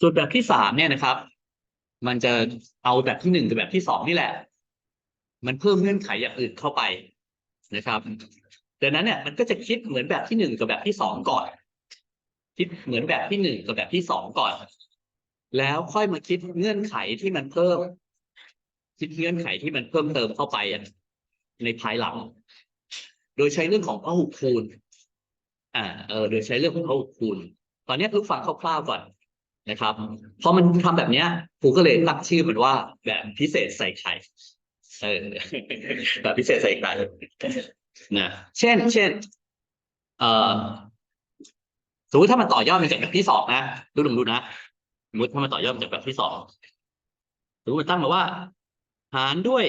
ส่วนแบบที่สามเนี่ยนะครับ มันจะเอาแบบที่หนึ่งกับแบบที่สองนี่แหละ มันเพิ่มเงื่อนไขอย่างอื่นเข้าไปนะครับดังนั้นเนี่ยมันก็จะคิดเหมือนแบบที่หนึ่งกับแบบที่สองก่อน คิดเหมือนแบบที่หนึ่งกับแบบที่สองก่อน แล้วค่อยมาคิดเงื่อนไขที่มันเพิ่ม คิดเงื่อนไขที่มันเพิ่มเติมเข้าไปในภายหลัง โดยใช้เรื่องของพหุคูณ อ่า เออ โดยใช้เรื่องของพหุคูณ ตอนนี้ลูกฟังคร่าวๆก่อน นะครับพอมันทำแบบเนี้ยครูก็เลยตั้งชื่อมันว่าแบบพิเศษใส่ไข่เออแบบพิเศษใส่ไข่นะเช่น เช่น เอ่อสมมติถ้ามันต่อยอดมาจากแบบที่สองนะดูดูดูนะสมมติถ้ามันต่อยอดมาจากแบบที่สองสมมติมันตั้งมาว่า หารด้วย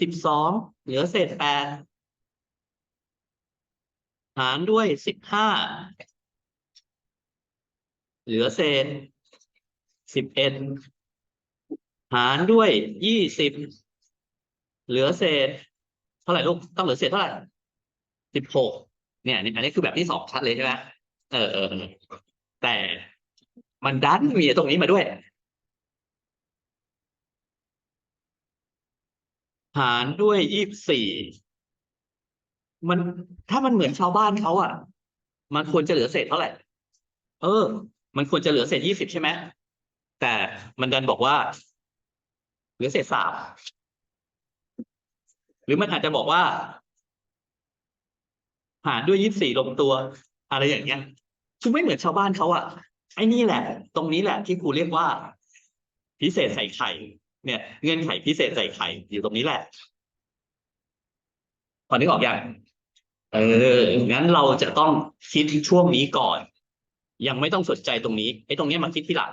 สิบสองเหลือเศษแปดหารด้วยสิบห้าเหลือเศษ สิบเอ็ดหารด้วยยี่สิบเหลือเศษ เท่าไหร่ลูกต้องเหลือเศษเท่าไหร่สิบหกเนี่ยนี่อันนี้คือแบบที่สองชัดเลยใช่ไหมเออเออเออแต่มันดันมีตรงนี้มาด้วย หารด้วยยี่สิบสี่มันถ้ามันเหมือนชาวบ้านเขาอะ มันควรจะเหลือเศษเท่าไหร่ เออ มันควรจะเหลือเศษยี่สิบใช่ไหม แต่มันดันบอกว่าเหลือเศษสามหรือมันอาจจะบอกว่า หารด้วยยี่สิบสี่ลงตัว อะไรอย่างเงี้ยคือไม่เหมือนชาวบ้านเขาอะไอ้นี่แหละ ตรงนี้แหละที่ครูเรียกว่า พิเศษใส่ไข่ เนี่ย เงื่อนไขพิเศษใส่ไข่อยู่ตรงนี้แหละพอนึกออกอยังเออ งั้นเราจะต้องคิดช่วงนี้ก่อน ยังไม่ต้องสนใจตรงนี้ไอ้ตรงนี้มาคิดที่หลัง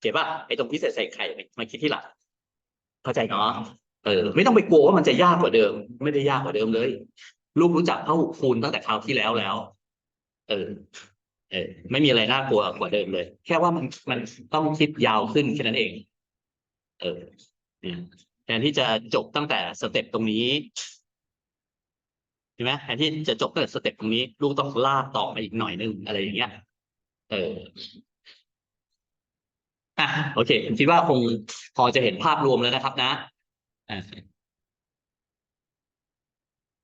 เก็บป่ะไอ้ตรงพิเศษใส่ไข่มาคิดที่หลังเข้าใจเนาะเออ ไม่ต้องไปกลัวว่ามันจะยากกว่าเดิม ไม่ได้ยากกว่าเดิมเลย ลูกรู้จักพหุคูณตั้งแต่คราวที่แล้วแล้ว เออ เออ ไม่มีอะไรน่ากลัวกว่าเดิมเลย แค่ว่ามันมันต้องคิดยาวขึ้นแค่นั้นเอง เออเนี่ยแทนที่จะจบตั้งแต่สเต็ปตรงนี้ใช่ไหมแทนที่จะจบตั้งแต่สเต็ปตรงนี้ ลูกต้องลากต่อไปอีกหน่อยนึงอะไรอย่างเงี้ย เออ อะโอเคผมคิดว่าคงพอจะเห็นภาพรวมแล้วนะครับนะอะ